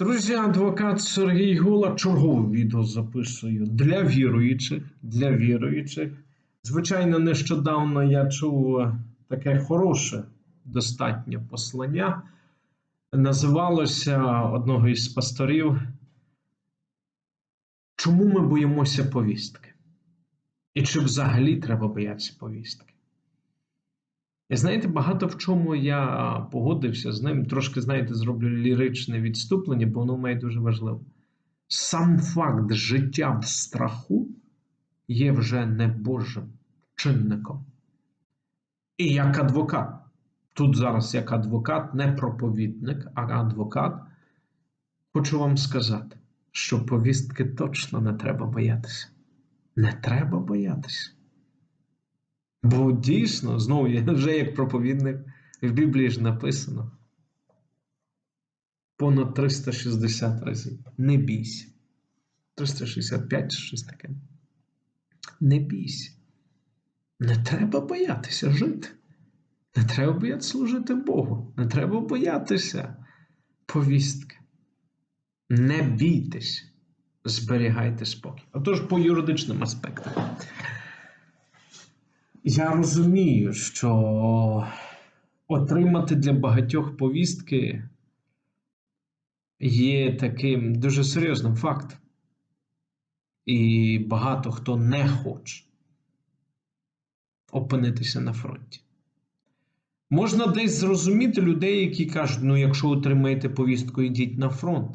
Друзі, адвокат Сергій Гула чергове відео записую для віруючих. Для віруючих. Звичайно, нещодавно я чув таке хороше достатньо послання. Називалося одного із пасторів. Чому ми боїмося повістки? І чи взагалі треба боятися повістки? І знаєте, багато в чому я погодився з ним. Трошки, знаєте, зроблю ліричне відступлення, бо воно має дуже важливо. Сам факт життя в страху є вже не Божим чинником. І як адвокат. Тут зараз як адвокат, не проповідник, а адвокат, хочу вам сказати, що повістки точно не треба боятися. Не треба боятися. Бо дійсно, знову я вже як проповідник, в Біблії ж написано понад 360 разів. Не бійся. 365 щось таке. Не бійся. Не треба боятися жити. Не треба боятися служити Богу. Не треба боятися повістки. Не бійтесь, зберігайте спокій. Отож, по юридичним аспектам. Я розумію, що отримати для багатьох повістки є таким дуже серйозним фактом. І багато хто не хоче опинитися на фронті. Можна десь зрозуміти людей, які кажуть: ну, якщо отримаєте повістку, йдіть на фронт.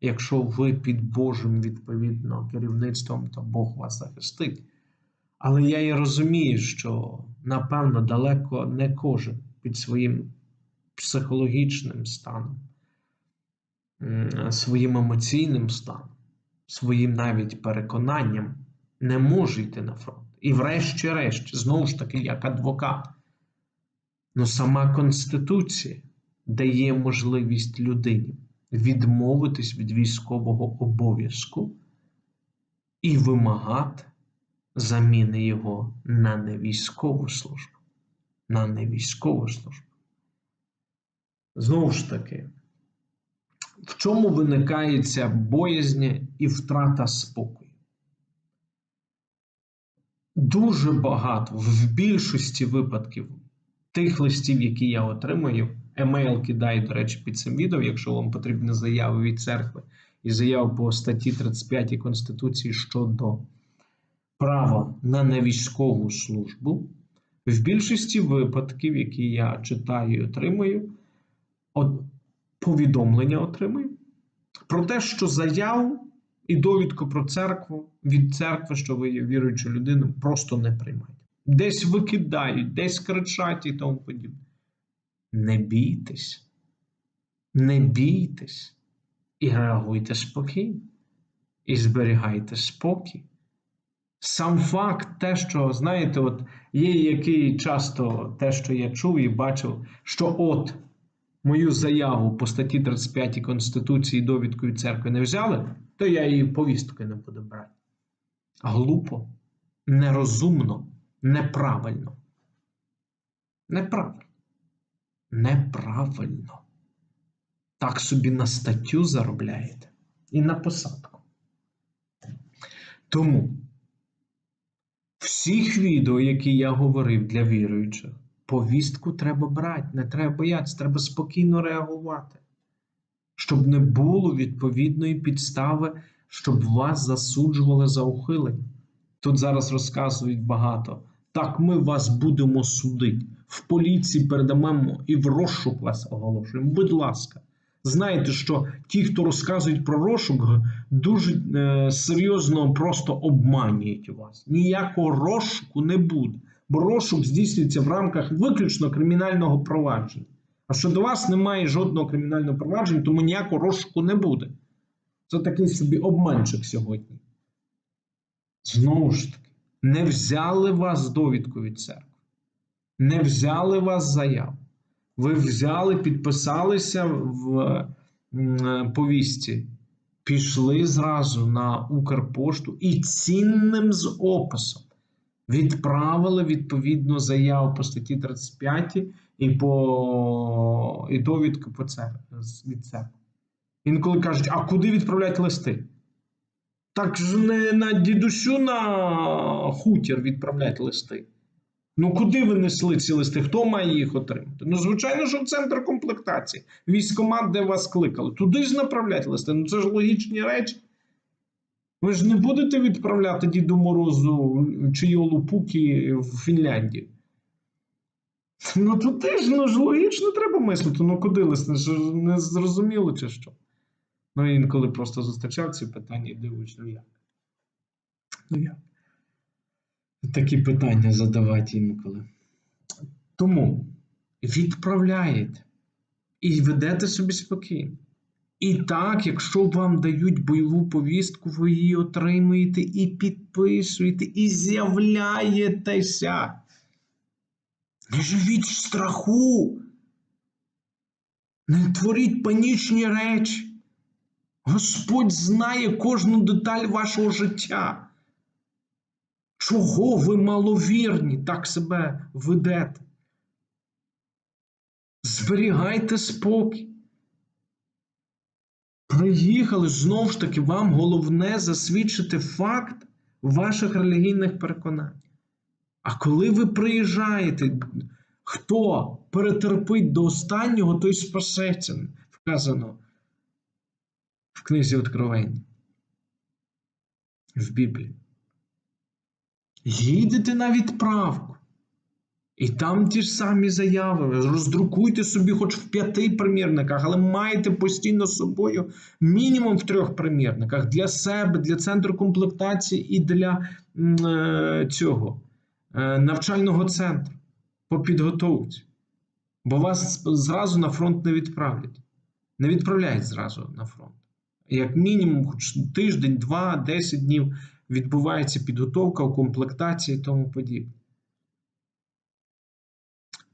Якщо ви під Божим відповідно керівництвом, то Бог вас захистить. Але я і розумію, що напевно далеко не кожен під своїм психологічним станом, своїм емоційним станом, своїм навіть переконанням не може йти на фронт. І, врешті-решт, знову ж таки, як адвокат. Ну, сама Конституція дає можливість людині відмовитись від військового обов'язку і вимагати заміни його на невійськову службу. На невійськову службу. Знову ж таки, в чому виникає ця боязня і втрата спокою? Дуже багато, в більшості випадків тих листів, які я отримую, емейл кидаю, до речі, під цим відео, якщо вам потрібна заява від церкви і заява по статті 35 Конституції щодо права на невійськову службу. В більшості випадків, які я читаю і отримую, повідомлення отримую про те, що заяву і довідку про церкву від церкви, що ви є віруючою людиною, просто не приймають. Десь викидають, десь кричать і тому подібне. Не бійтесь, не бійтесь і реагуйте спокійно, і зберігайте спокій. Сам факт, те, що, знаєте, от є який часто те, що я чув і бачив, що от мою заяву по статті 35 Конституції довідкою церкви не взяли, то я її повісткою не буду брати. Глупо, нерозумно, неправильно. Неправильно. Неправильно. Так собі на статтю заробляєте і на посадку. Тому всіх відео, які я говорив для віруючих, повістку треба брати, не треба боятися, треба спокійно реагувати, щоб не було відповідної підстави, щоб вас засуджували за ухилення. Тут зараз розказують багато. Так, ми вас будемо судити. В поліції передамо і в розшук вас оголошуємо. Будь ласка. Знаєте, що ті, хто розказують про розшук, дуже е, серйозно просто обманюють вас. Ніякого розшуку не буде, бо розшук здійснюється в рамках виключно кримінального провадження. А що до вас немає жодного кримінального провадження, тому ніякого розшуку не буде. Це такий собі обманчик сьогодні. Знову ж таки, не взяли вас довідку від церкви, не взяли вас заяву. Ви взяли, підписалися в повісті, пішли зразу на Укрпошту і цінним з описом відправили відповідну заяву по статті 35 і по і довідку по церкві, від церкви. Інколи кажуть, а куди відправляти листи? Так ж не на дідусю на хутір відправляти листи. Ну, куди ви несли ці листи? Хто має їх отримати? Ну, звичайно, що в центр комплектації. Військкомат, де вас кликали. Туди ж направляти листи. Ну це ж логічні речі. Ви ж не будете відправляти Діду Морозу чи Йолупуки в Фінляндію. Ну, то теж ну, ж логічно треба мислити. Ну, куди листи? Що не зрозуміло чи що? Ну, інколи просто зустрічав ці питання і дивуюсь, ну як? Ну як? Такі питання задавати інколи. Тому відправляєте і ведете собі спокійно. І так, якщо вам дають бойову повістку, ви її отримуєте і підписуєте, і з'являєтеся. Не живіть в страху. Не творіть панічні речі. Господь знає кожну деталь вашого життя. Чого ви маловірні так себе ведете? Зберігайте спокій. Приїхали знову ж таки, вам головне засвідчити факт ваших релігійних переконань. А коли ви приїжджаєте, хто перетерпить до останнього, той спасеться, вказано в книзі Откровення, в Біблії. Їдете на відправку. І там ті ж самі заяви. Роздрукуйте собі хоч в п'яти примірниках, але майте постійно з собою мінімум в трьох примірниках для себе, для центру комплектації і для е, цього е, навчального центру по підготовці. Бо вас зразу на фронт не відправлять. Не відправляють зразу на фронт. Як мінімум, хоч тиждень, два, десять днів відбувається підготовка, комплектація і тому подібне.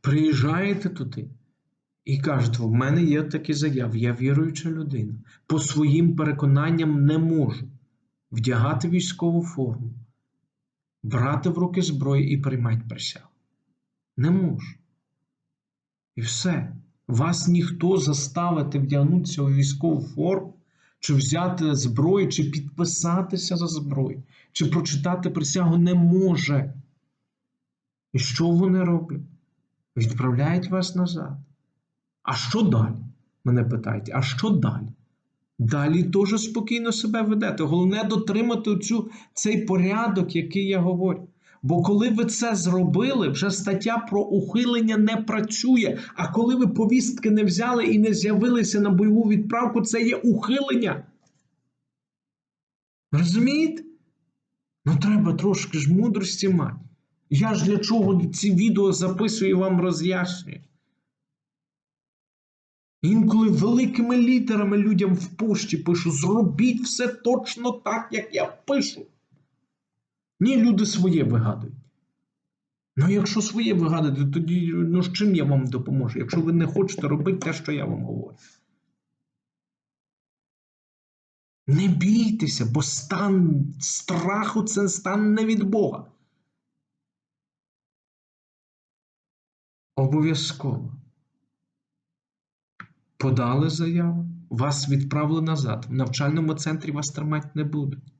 Приїжджаєте туди і кажете, в мене є такі заяви, я віруюча людина. По своїм переконанням не можу вдягати військову форму, брати в руки зброю і приймати присягу. Не можу. І все. Вас ніхто заставити вдягнутися у військову форму, чи взяти зброю, чи підписатися за зброю, чи прочитати присягу не може. І що вони роблять? Відправляють вас назад. А що далі? Мене питають, а що далі? Далі теж спокійно себе ведете. Головне дотримати цю, цей порядок, який я говорю. Бо коли ви це зробили, вже стаття про ухилення не працює. А коли ви повістки не взяли і не з'явилися на бойову відправку, це є ухилення. Розумієте? Ну, треба трошки ж мудрості мати. Я ж для чого ці відео записую і вам роз'яснюю. Інколи великими літерами людям в пошті пишу: зробіть все точно так, як я пишу. Ні, люди своє вигадують. Ну, якщо своє вигадуєте, тоді ну, з чим я вам допоможу, якщо ви не хочете робити те, що я вам говорю. Не бійтеся, бо стан страху це стан не від Бога. Обов'язково. Подали заяву, вас відправили назад. В навчальному центрі вас тримати не будуть.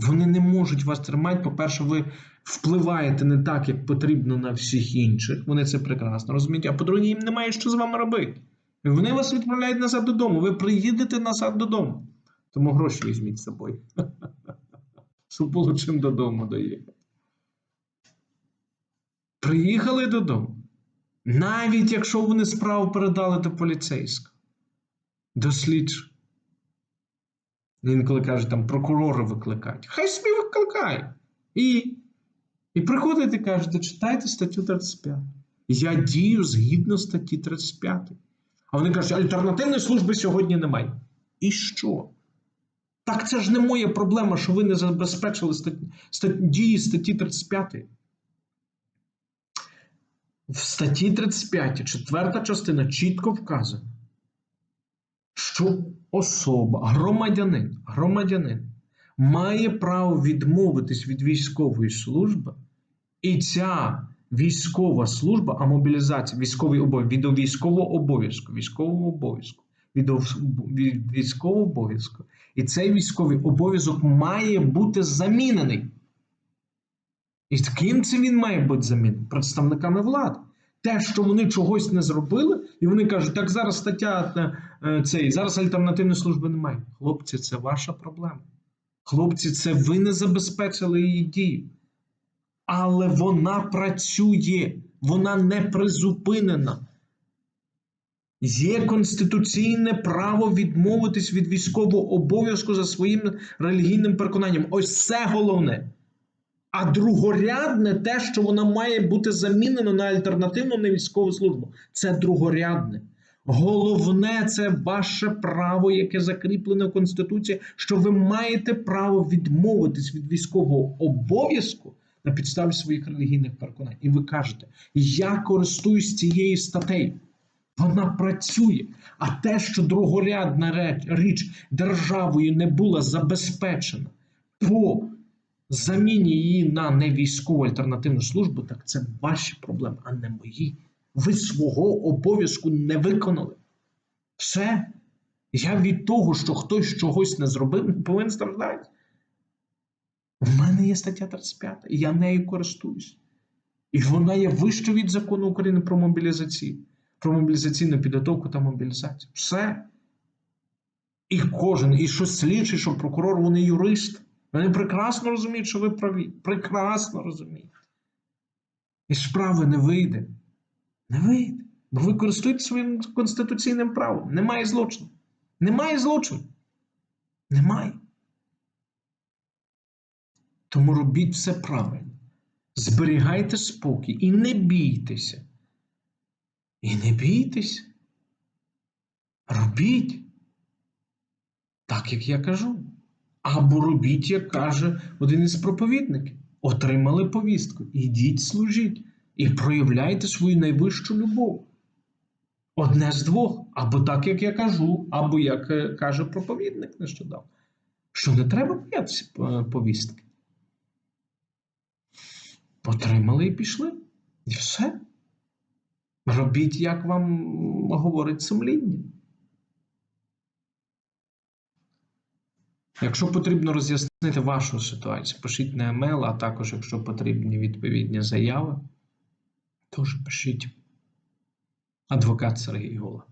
Вони не можуть вас тримати. По-перше, ви впливаєте не так, як потрібно на всіх інших. Вони це прекрасно розуміють. А по-друге, їм немає що з вами робити. Вони вас відправляють назад додому. Ви приїдете назад додому. Тому гроші візьміть з собою. Щоб було чим додому доїхати. Приїхали додому. Навіть якщо вони справу передали до поліцейського, до слідчого. Інколи кажуть, там прокурори викликають. Хай собі викликають. І і приходите і кажете, читайте статтю 35. Я дію згідно статті 35. А вони кажуть, альтернативної служби сьогодні немає. І що? Так це ж не моя проблема, що ви не забезпечили статті, статті, дії статті 35. В статті 35, четверта частина чітко вказано, що особа, громадянин, громадянин має право відмовитись від військової служби, і ця військова служба, а мобілізація, військовий обов'язок, від військового обов'язку, військового обов'язку від, військового обов'язку, і цей військовий обов'язок має бути замінений. І ким це він має бути замінений? Представниками влади. Те, що вони чогось не зробили, і вони кажуть, так зараз стаття е, цей, зараз альтернативної служби немає. Хлопці, це ваша проблема. Хлопці, це ви не забезпечили її дію. Але вона працює, вона не призупинена. Є конституційне право відмовитись від військового обов'язку за своїм релігійним переконанням. Ось це головне. А другорядне те, що вона має бути замінена на альтернативну на військову службу. Це другорядне. Головне це ваше право, яке закріплене в Конституції, що ви маєте право відмовитись від військового обов'язку на підставі своїх релігійних переконань. І ви кажете, я користуюсь цією статтею. Вона працює. А те, що другорядна річ державою не була забезпечена по заміні її на невійськову альтернативну службу, так це ваші проблеми, а не мої. Ви свого обов'язку не виконали. Все. Я від того, що хтось чогось не зробив, не повинен страждати. У мене є стаття 35, і я нею користуюсь. І вона є вище від закону України про мобілізацію, про мобілізаційну підготовку та мобілізацію. Все. І кожен, і що слідчий, що прокурор, вони юристи. Вони прекрасно розуміють, що ви праві. Прекрасно розуміють. І справи не вийде. Не вийде. Бо ви користуєтесь своїм конституційним правом. Немає злочину. Немає злочину. Немає. Тому робіть все правильно. Зберігайте спокій і не бійтеся. І не бійтеся. Робіть так, як я кажу. Або робіть, як каже один із проповідників. Отримали повістку. Ідіть служіть і проявляйте свою найвищу любов. Одне з двох, або так, як я кажу, або як е, каже проповідник нещодавно, що не треба боятися е, повістки. Отримали і пішли. І все. Робіть, як вам говорить сумління. Якщо потрібно роз'яснити вашу ситуацію, пишіть на емейл, а також, якщо потрібні відповідні заяви, теж пишіть. Адвокат Сергій Гола.